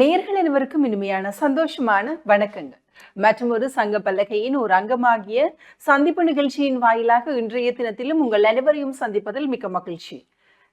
நேர்கள் அனைவருக்கும் இனிமையான சந்தோஷமான வணக்கங்கள். மற்றும் ஒரு சங்க பல்லகையின் ஒரு அங்கமாகிய சந்திப்பு நிகழ்ச்சியின் வாயிலாக இன்றைய தினத்திலும் உங்கள் அனைவரையும் சந்திப்பதில் மிக்க மகிழ்ச்சி.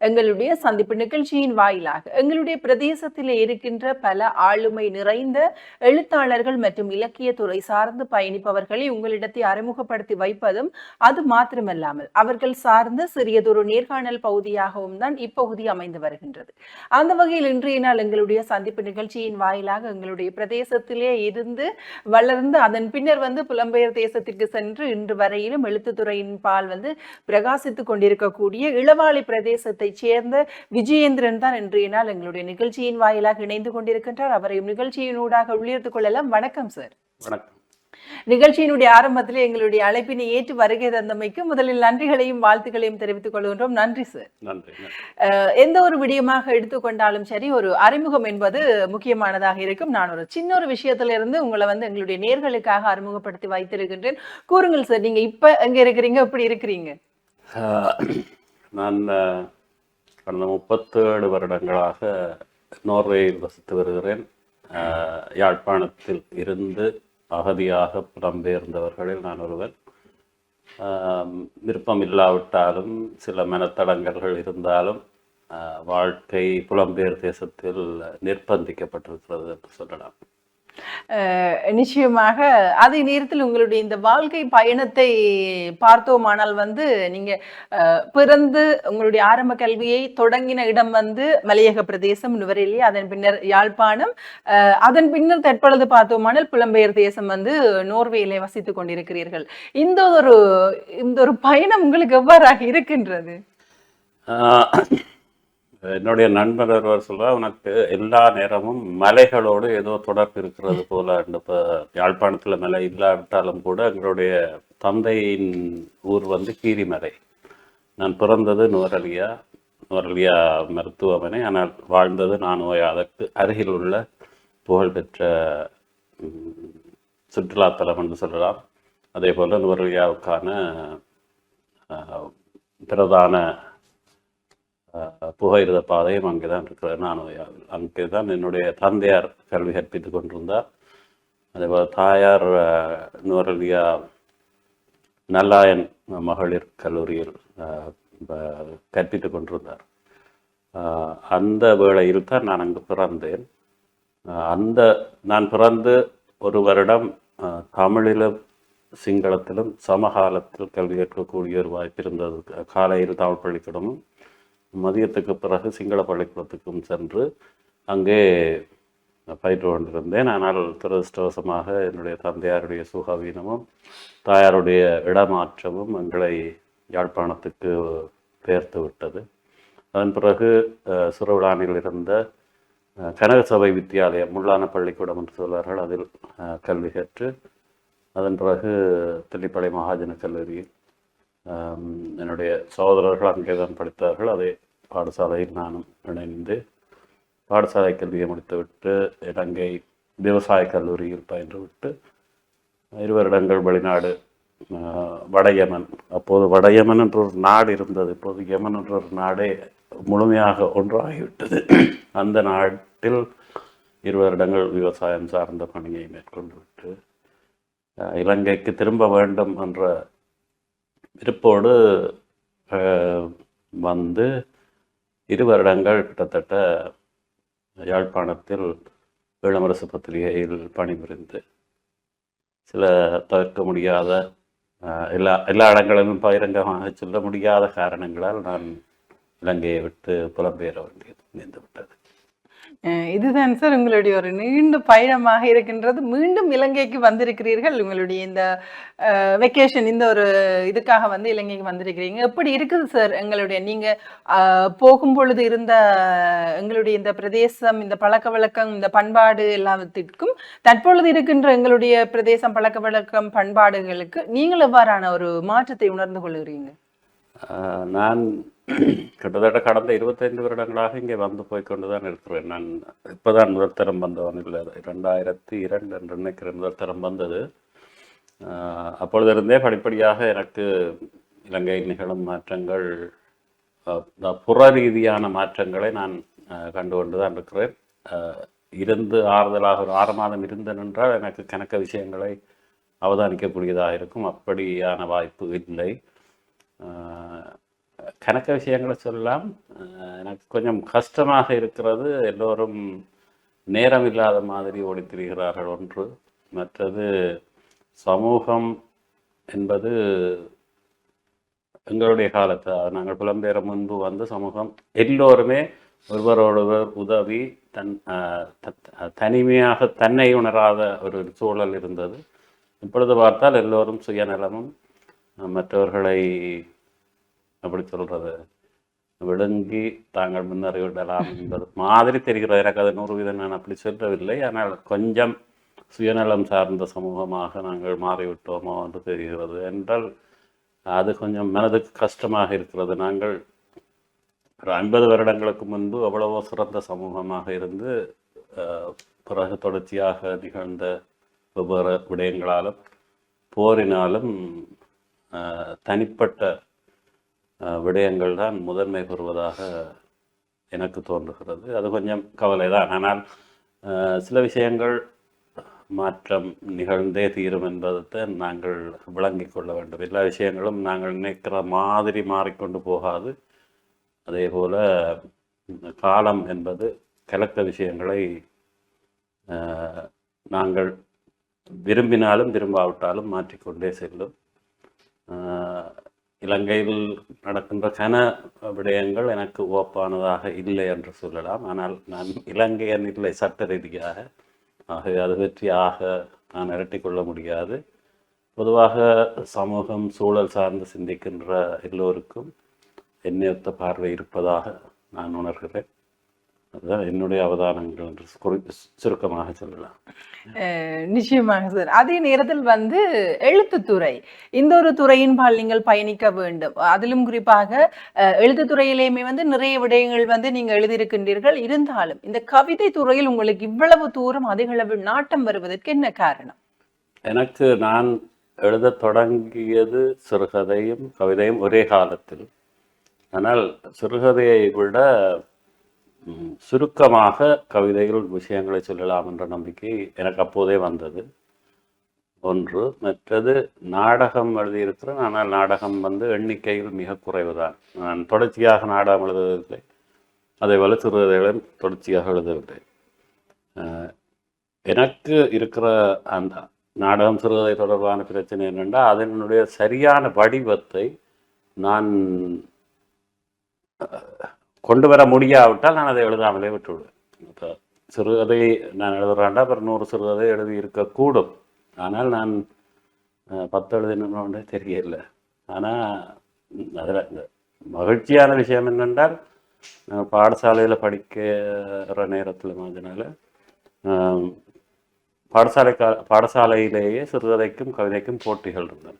எங்களுடைய சந்திப்பு நிகழ்ச்சியின் வாயிலாக எங்களுடைய பிரதேசத்தில் இருக்கின்ற பல ஆளுமை நிறைந்த எழுத்தாளர்கள் மற்றும் இலக்கிய துறை சார்ந்து பயணிப்பவர்களை உங்களிடத்தை அறிமுகப்படுத்தி வைப்பதும் அது மாத்திரமல்லாமல் அவர்கள் சார்ந்த சிறியதொரு நேர்காணல் பகுதியாகவும் தான் இப்பகுதி அமைந்து வருகின்றது. அந்த வகையில் இன்றைய நாள் எங்களுடைய சந்திப்பு நிகழ்ச்சியின் வாயிலாக எங்களுடைய பிரதேசத்திலே இருந்து வளர்ந்து அதன் பின்னர் வந்து புலம்பெயர் தேசத்திற்கு சென்று இன்று வரையிலும் எழுத்துத்துறையின் பால் வந்து பிரகாசித்துக் கொண்டிருக்கக்கூடிய இளவாளி பிரதேசத்தைச் சேர்ந்த விஜயேந்திரன் தான் இன்றைய நாள் எங்களுடைய நிகழ்ச்சியின் வாயிலாக இணைந்து கொண்டிருக்கின்றார். அவரையும் நிகழ்ச்சியினூடாக உள்ளிருத்துக் கொள்ளலாம். வணக்கம் சார். வணக்கம். நிகழ்ச்சியினுடைய ஆரம்பத்திலே எங்களுடைய அழைப்பினை ஏற்று வருகை தந்தமைக்கு முதலில் நன்றிகளையும் வாழ்த்துக்களையும் தெரிவித்துக் கொள்கின்றோம். நன்றி சார். எந்த ஒரு விடயமாக எடுத்துக்கொண்டாலும் சரி ஒரு அறிமுகம் என்பது முக்கியமானதாக இருக்கும். நான் ஒரு சின்ன ஒரு விஷயத்துல இருந்து உங்களை வந்து எங்களுடைய நேர்களுக்காக அறிமுகப்படுத்தி வைத்திருக்கின்றேன். கூறுங்கள் சார். நீங்க இப்ப எங்க இருக்கிறீங்க? எப்படி இருக்கிறீங்க? நான் கடந்த முப்பத்தேழு வருடங்களாக நோர்வேயில் வசித்து வருகிறேன். யாழ்ப்பாணத்தில் இருந்து அகதியாக புலம்பெயர்ந்தவர்களில் நான் ஒருவன். விருப்பம் இல்லாவிட்டாலும் சில மனத்தடங்கல்கள் இருந்தாலும் வாழ்க்கை புலம்பெயர் தேசத்தில் நிர்பந்திக்கப்பட்டிருக்கிறது என்று சொல்லலாம். நிச்சயமாக அதே நேரத்தில் உங்களுடைய இந்த வாழ்க்கை பயணத்தை பார்த்தோமானால் வந்து நீங்க பிறந்து உங்களுடைய ஆரம்ப கல்வியை தொடங்கின இடம் வந்து மலையக பிரதேசம் நுவரெலி அதன் பின்னர் யாழ்ப்பாணம். அஹ், அதன் பின்னர் தற்பொழுது பார்த்தோமானால் புலம்பெயர் தேசம் வந்து நோர்வேயிலே வசித்துக் கொண்டிருக்கிறீர்கள். இந்த ஒரு இந்த ஒரு பயணம் உங்களுக்கு எவ்வாறாக இருக்கின்றது? என்னுடைய நண்பர் ஒருவர் சொல்றார் உனக்கு எல்லா நேரமும் மலைகளோடு ஏதோ தொடர்பு இருக்கிறது போல இப்போ யாழ்ப்பாணத்தில் மலை இல்லாவிட்டாலும் கூட எங்களுடைய தந்தையின் ஊர் வந்து கீரிமலை. நான் பிறந்தது நுவரலியா நுவரலியா மருத்துவமனை. ஆனால் வாழ்ந்தது நான் அதற்கு அருகில் உள்ள புகழ்பெற்ற சுற்றுலாத்தலம் என்று சொல்லலாம். அதே போல் நுவரலியாவுக்கான ஆஹ், பிரதான புகையிரத பாதையும் அங்கே தான் இருக்கிறது நான் அங்கே தான் என்னுடைய தந்தையார் கல்வி கற்பித்துக் கொண்டிருந்தார். அதேபோல் தாயார் நுவரலியா நல்லாயன் மகளிர் கல்லூரியில் கற்பித்து கற்பித்துக் கொண்டிருந்தார். அந்த வேளையில் தான் நான் அங்கு பிறந்தேன். அந்த நான் பிறந்து ஒரு வருடம் தமிழிலும் சிங்களத்திலும் சமகாலத்தில் கல்வி கற்கக்கூடிய ஒரு வாய்ப்பு இருந்தது. காலையில் தமிழ் பள்ளிக்கூடமும் மதியத்துக்கு பிறகு சிங்கள பள்ளிக்கூடத்துக்கும் சென்று அங்கே பயிற்று கொண்டிருந்தேன். ஆனால் துரதிருஷ்டவசமாக என்னுடைய தந்தையாருடைய சுகாவீனமும் தாயாருடைய இடமாற்றமும் எங்களை யாழ்ப்பாணத்துக்கு பெயர்த்து விட்டது. அதன் பிறகு சுரவிழானில் இருந்த அஹ், கனக சபை வித்தியாலயம் முள்ளான பள்ளிக்கூடம் என்று சொல்வார்கள் அதில் கல்வி கற்று அதன் பிறகு தெல்லிப்பளை மகாஜன கல்லூரியில் என்னுடைய சகோதரர்கள் அங்கே தான் படித்தார்கள். அதே பாடசாலையில் நானும் இணைந்து பாடசாலை கல்வியை முடித்துவிட்டு இலங்கை விவசாய கல்லூரியில் பயின்றுவிட்டு இருவருடங்கள் வெளிநாடு வடயமன் அப்போது வடயமன் என்ற ஒரு நாடு இருந்தது. இப்போது யமன் என்ற ஒரு நாடே முழுமையாக ஒன்றாகிவிட்டது. அந்த நாட்டில் இருவரிடங்கள் விவசாயம் சார்ந்த பணியை மேற்கொண்டு விட்டு இலங்கைக்கு திரும்ப வேண்டும் என்ற விருப்போடு வந்து இரு வருடங்கள் கிட்டத்தட்ட யாழ்ப்பாணத்தில் ஈழமரசு பத்திரிகையில் பணிபுரிந்து சில தவிர்க்க முடியாத எல்லா எல்லா இடங்களிலும் பகிரங்கமாக சொல்ல முடியாத காரணங்களால் நான் இலங்கையை விட்டு புலம்பெயர வேண்டியது நேர்ந்து விட்டது இதுதான் சார் உங்களுடைய ஒரு நீண்ட பயணமாக இருக்கின்றது. மீண்டும் இலங்கைக்கு வந்திருக்கிறீர்கள். உங்களுடைய இந்த வெக்கேஷன் இந்த ஒரு இதுக்காக வந்து இலங்கைக்கு வந்திருக்கிறீங்க. எப்படி இருக்குது சார் எங்களுடைய நீங்க போகும் பொழுது இருந்த எங்களுடைய இந்த பிரதேசம் இந்த பழக்க வழக்கம் இந்த பண்பாடு எல்லாத்திற்கும் தற்பொழுது இருக்கின்ற எங்களுடைய பிரதேசம் பழக்க வழக்கம் பண்பாடுகளுக்கு நீங்கள் எவ்வாறான ஒரு மாற்றத்தை உணர்ந்து கொள்கிறீங்க? நான் கிட்டத்தட்ட கடந்த இருபத்தைந்து வருடங்களாக இங்கே வந்து போய் கொண்டு தான் இருக்கிறேன். நான் இப்போதான் முதல் தரம் வந்தவன் இல்லை ரெண்டாயிரத்தி இரண்டு என்று நினைக்கிறேன் முதல் தரம் வந்தது. அப்பொழுதிருந்தே படிப்படியாக எனக்கு இலங்கையில் நிகழும் மாற்றங்கள் புற ரீதியான மாற்றங்களை நான் கண்டு கொண்டு தான் இருக்கிறேன் இருந்து ஆறுதலாக ஒரு ஆறு மாதம் இருந்தேன் என்றால் எனக்கு கணக்க விஷயங்களை அவதானிக்கக்கூடியதாக இருக்கும். அப்படியான வாய்ப்பு இல்லை. கணக்க விஷயங்களை சொல்லலாம். எனக்கு கொஞ்சம் கஷ்டமாக இருக்கிறது. எல்லோரும் நேரம் இல்லாத மாதிரி ஓடித்திரிகிறார்கள் ஒன்று. மற்றது சமூகம் என்பது எங்களுடைய காலத்தை நாங்கள் புலம்பெயர முன்பு வந்து சமூகம். எல்லோருமே ஒருவரோடொருவர் உதவி தன் தனிமையாக தன்னை உணராத ஒரு சூழல் இருந்தது. இப்பொழுது பார்த்தால் எல்லோரும் சுயநலமும் மற்றவர்களை அப்படி சொல்றது. விழுங்கி தாங்கள் முன்னறிவிடலாம் என்பது மாதிரி தெரிகிறது. எனக்கு அது நூறு வீதம் நான் அப்படி சொல்லவில்லை. ஆனால் கொஞ்சம் சுயநலம் சார்ந்த சமூகமாக நாங்கள் மாறிவிட்டோமோ என்று தெரிகிறது. என்றால் அது கொஞ்சம் மனதுக்கு கஷ்டமாக இருக்கிறது. நாங்கள் ஒரு ஐம்பது வருடங்களுக்கு முன்பு அவ்வளவோ சிறந்த சமூகமாக இருந்து அஹ், பிறகு தொடர்ச்சியாக நிகழ்ந்த வெவ்வேறு விடயங்களாலும் போரினாலும் தனிப்பட்ட விடயங்கள் தான் முதன்மை பெறுவதாக எனக்கு தோன்றுகிறது. அது கொஞ்சம் கவலை தான் ஆனால் சில விஷயங்கள் மாற்றம் நிகழ்ந்தே தீரும் என்பதை நாங்கள் விளங்கிக் கொள்ள வேண்டும். எல்லா விஷயங்களும் நாங்கள் நினைக்கிற மாதிரி மாறிக்கொண்டு போகாது. அதே போல் காலம் என்பது கலக்க விஷயங்களை நாங்கள் விரும்பினாலும் விரும்பாவிட்டாலும் மாற்றிக்கொண்டே செல்லும். இலங்கையில் நடக்கின்ற கன விடயங்கள் எனக்கு ஓப்பானதாக இல்லை என்று சொல்லலாம். ஆனால் நான் இலங்கையன் இல்லை சட்ட ரீதியாக. ஆகவே அது பற்றியாக நான் இரட்டிக்கொள்ள முடியாது. பொதுவாக சமூகம் சூழல் சார்ந்து சிந்திக்கின்ற எல்லோருக்கும் என்னையொத்த பார்வை இருப்பதாக நான் உணர்கிறேன். அதுதான் என்னுடைய அவதானங்கள் என்று குறி- சுருக்கமாக சொல்லலாம். நிச்சயமாக சார். அதே நேரத்தில் வந்து எழுத்துத்துறை இந்த ஒரு துறையின் பால் நீங்கள் பயணிக்க வேண்டும். அதிலும் குறிப்பாக எழுத்துத்துறையிலேயுமே வந்து நிறைய விடயங்கள் வந்து நீங்க எழுதியிருக்கின்றீர்கள். இருந்தாலும் இந்த கவிதை துறையில் உங்களுக்கு இவ்வளவு தூரம் அதிக அளவு நாட்டம் வருவதற்கு என்ன காரணம்? எனக்கு நான் எழுதத் தொடங்கியது சிறுகதையும் கவிதையும் ஒரே காலத்தில். ஆனால் சிறுகதையை விட சுருக்கமாக கவிதைகள் விஷயங்களை சொல்லலாம் என்ற நம்பிக்கை எனக்கு அப்போதே வந்தது. ஒன்று மற்றது நாடகம் எழுதியிருக்கிறேன். ஆனால் நாடகம் வந்து எண்ணிக்கையில் மிக குறைவுதான். நான் தொடர்ச்சியாக நாடகம் எழுதுவதில்லை அதை போல் சிறுகதைகளும் தொடர்ச்சியாக எழுதவில்லை. எனக்கு இருக்கிற அந்த நாடகம் சிறுகதை தொடர்பான பிரச்சனை என்னென்னா அதனுடைய சரியான வடிவத்தை நான் கொண்டு வர முடியாவிட்டால் நான் அதை எழுதாமலே விட்டுவிடுவேன் இப்போ சிறுகதை நான் எழுதுறாண்டா அப்புறம் நூறு சிறுகதை எழுதி இருக்கக்கூடும். ஆனால் நான் பத்து எழுதினோன்றே தெரியல. ஆனால் அதில் இந்த மகிழ்ச்சியான விஷயம் என்னென்றால் நான் பாடசாலையில் படிக்கிற நேரத்தில் மாதிரினால பாடசாலை கா பாடசாலையிலேயே சிறுகதைக்கும் கவிதைக்கும் போட்டிகள் இருந்தன.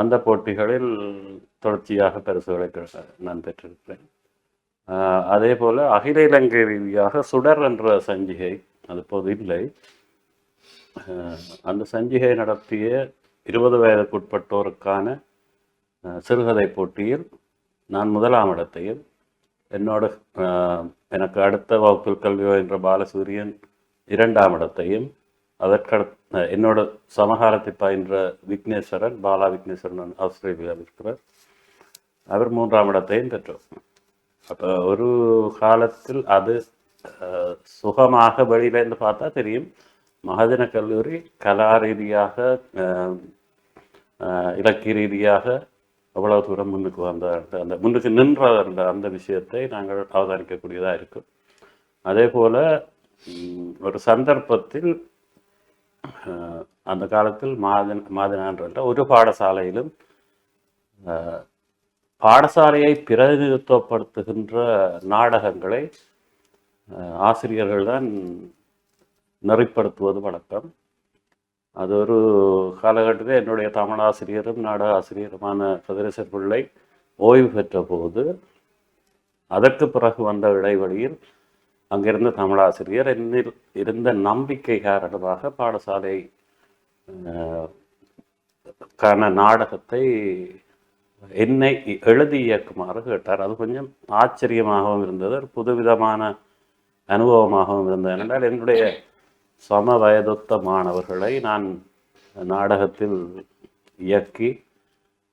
அந்த போட்டிகளில் தொடர்ச்சியாக பரிசுகளை நான் பெற்றிருக்கிறேன் அதே போல் அகில இலங்கை ரீதியாக சுடர் என்ற சஞ்சிகை அது இப்போது இல்லை. அந்த சஞ்சிகை நடத்திய இருபது வயதுக்குட்பட்டோருக்கான சிறுகதை போட்டியில் நான் முதலாம் இடத்தையும் என்னோட எனக்கு அடுத்த வகுப்பில் கல்வி என்ற பாலசூரியன் இரண்டாம் இடத்தையும் அதற்கடுத்த என்னோட சமகாலத்தை பயின்ற விக்னேஸ்வரன் பாலா விக்னேஸ்வரன் ஆஸ்திரேலியாவில் இருக்கிறார். அவர் மூன்றாம் இடத்தையும் பெற்றோம் அப்போ ஒரு காலத்தில் அது சுகமாக வெளியிலேருந்து பார்த்தா தெரியும் மகாஜன கல்லூரி கலா ரீதியாக இலக்கிய ரீதியாக அவ்வளவு தூரம் முன்னுக்கு வந்த அந்த- முன்னுக்கு நின்ற அந்த அந்த விஷயத்தை நாங்கள் அவதானிக்கக்கூடியதாக இருக்கும் அதே போல ஒரு சந்தர்ப்பத்தில் அந்த காலத்தில் மாதன் மாதனான்ற ஒரு பாடசாலையிலும் பாடசாலையை பிரதிநிதித்துவப்படுத்துகின்ற நாடகங்களை ஆசிரியர்கள்தான் ஆசிரியர்கள் தான் நெறிப்படுத்துவது வழக்கம். அது ஒரு காலகட்டத்தில் என்னுடைய தமிழாசிரியரும் நாடக ஆசிரியருமான கதிரேசர் பிள்ளை ஓய்வு பெற்ற போது அதற்கு பிறகு வந்த இடைவெளியில் அங்கிருந்த தமிழாசிரியர் என்னில் இருந்த நம்பிக்கை காரணமாக பாடசாலை கான நாடகத்தை என்னை எழுதி இயக்குமாறு கேட்டார். அது கொஞ்சம் ஆச்சரியமாகவும் இருந்தது. ஒரு புதுவிதமான அனுபவமாகவும் இருந்தது. என்றால் என்னுடைய சம வயதொத்த மாணவர்களை நான் நாடகத்தில் இயக்கி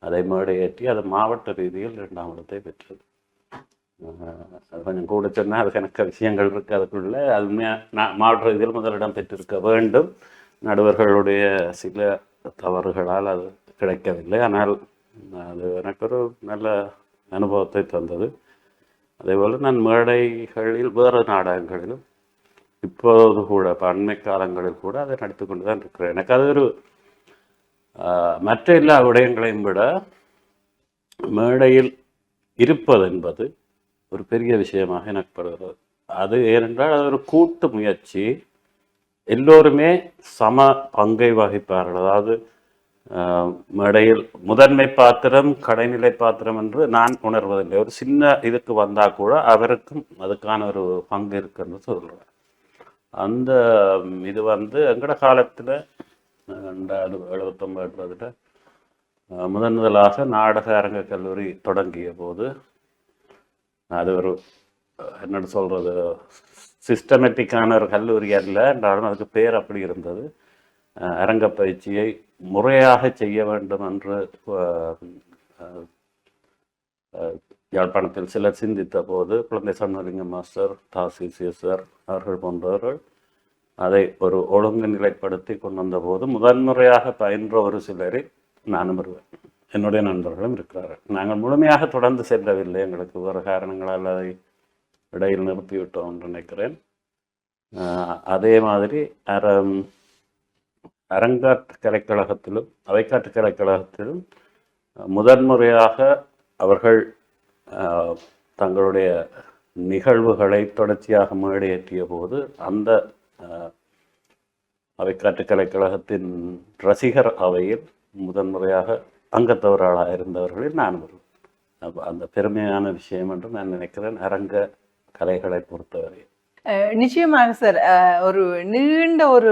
அதை மேடையேற்றி அது மாவட்ட ரீதியில் இரண்டாம் இடத்தை பெற்றது. அது கொஞ்சம் கூட சொன்னால் அது எனக்கு விஷயங்கள் இருக்குது அதுக்குள்ள அது நான் மாவட்ட ரீதியில் முதலிடம் பெற்றிருக்க வேண்டும். நடுவர்களுடைய சில தவறுகளால் அது கிடைக்கவில்லை. ஆனால் அது எனக்கு ஒரு நல்ல அனுபவத்தை தந்தது. அதேபோல் நான் மேடைகளில் வேறு நாடகங்களிலும் இப்போது கூட இப்போ அண்மை காலங்களில் கூட அதை நடித்து கொண்டு தான் இருக்கிறேன். எனக்கு அது ஒரு ஆஹ், மற்ற எல்லா விடயங்களையும் விட மேடையில் இருப்பது என்பது ஒரு பெரிய விஷயமாக எனக்கு படுகிறது. அது ஏனென்றால் அது ஒரு கூட்டு முயற்சி. எல்லோருமே சம பங்கை வகிப்பார்கள். அதாவது மேடையில் முதன்மை பாத்திரம் கடைநிலை பாத்திரம் என்று நான் உணர்வதில்லை. ஒரு சின்ன இதுக்கு வந்தால் கூட அவருக்கும் அதுக்கான ஒரு பங்கு இருக்குன்னு சொல்கிறேன் அந்த இது வந்து எங்கட காலத்தில் ரெண்டாயிரம் எழுபத்தொம்பதுல முதன் முதலாக நாடக அரங்க கல்லூரி தொடங்கிய போது அது ஒரு என்னென்னு சொல்கிறது சிஸ்டமேட்டிக்கான ஒரு கல்லூரி அல்ல என்றாலும் அதுக்கு பேர் அப்படி இருந்தது. அரங்க பயிற்சியை முறையாக செய்ய வேண்டும் என்று யாழ்ப்பாணத்தில் சிலர் சிந்தித்த போது குழந்தை சண்முகலிங்கம் மாஸ்டர் தாசி சார் அவர்கள் போன்றவர்கள் அதை ஒரு ஒழுங்கு நிலைப்படுத்தி கொண்டு வந்த போது முதன்முறையாக பயின்ற ஒரு சிலரை நானும் வருவேன் என்னுடைய நண்பர்களும் இருக்கிறார்கள். நாங்கள் முழுமையாக தொடர்ந்து செல்லவில்லை. எங்களுக்கு வேறு காரணங்களால் அதை இடையில் நிறுத்திவிட்டோம் என்று நினைக்கிறேன். அதே மாதிரி அரம் அரங்காட்டு கலைக்கழகத்திலும் அவைக்காட்டு கலைக்கழகத்திலும் முதன்முறையாக அவர்கள் தங்களுடைய நிகழ்வுகளை தொடர்ச்சியாக மேடையேற்றிய போது அந்த அவைக்காட்டு கலைக்கழகத்தின் ரசிகர் அவையில் முதன்முறையாக அங்கத்தவர்களாக இருந்தவர்களில் நான் வருவேன் அந்த பெருமையான விஷயம் என்று நான் நினைக்கிறேன். அரங்க கலைகளை பொறுத்தவரை. நிச்சயமாக சார். ஒரு நீண்ட ஒரு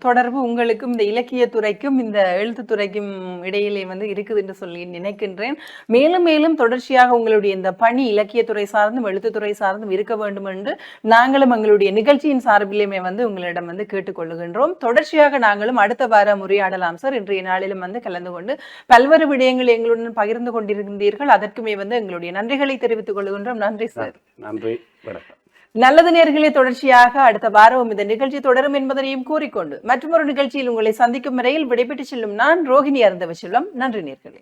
தொடர்பு உங்களுக்கும் இந்த இலக்கியத் துறைக்கும் இந்த எழுத்துத் துறைக்கும் இடையிலே வந்து இருக்குது என்று சொல்லி நினைக்கின்றேன். மேலும் மேலும் தொடர்ச்சியாக உங்களுடைய இந்த பணி இலக்கியத்துறை சார்ந்தும் எழுத்துத்துறை சார்ந்தும் இருக்க வேண்டும் என்று நாங்களும் எங்களுடைய நிகழ்ச்சியின் சார்பிலுமே வந்து உங்களிடம் வந்து கேட்டுக்கொள்ளுகின்றோம் தொடர்ச்சியாக நாங்களும் அடுத்த வாரம் உரையாடலாம் சார். இன்றைய நாளிலும் வந்து கலந்து கொண்டு பல்வேறு விடயங்கள் எங்களுடன் பகிர்ந்து கொண்டிருக்கின்றீர்கள் அதற்குமே வந்து எங்களுடைய நன்றிகளை தெரிவித்துக் கொள்கின்றோம். நன்றி சார். நன்றி. வணக்கம். நல்லது நேர்களை தொடர்ச்சியாக அடுத்த வாரமும் இந்த நிகழ்ச்சி தொடரும் என்பதனையும் கூறிக்கொண்டு மற்றொரு நிகழ்ச்சியில் உங்களை சந்திக்கும் வரையில் விடைபெற்று செல்லும் நான் ரோஹிணி அருந்தவ செல்லும் நன்றி நேர்களே.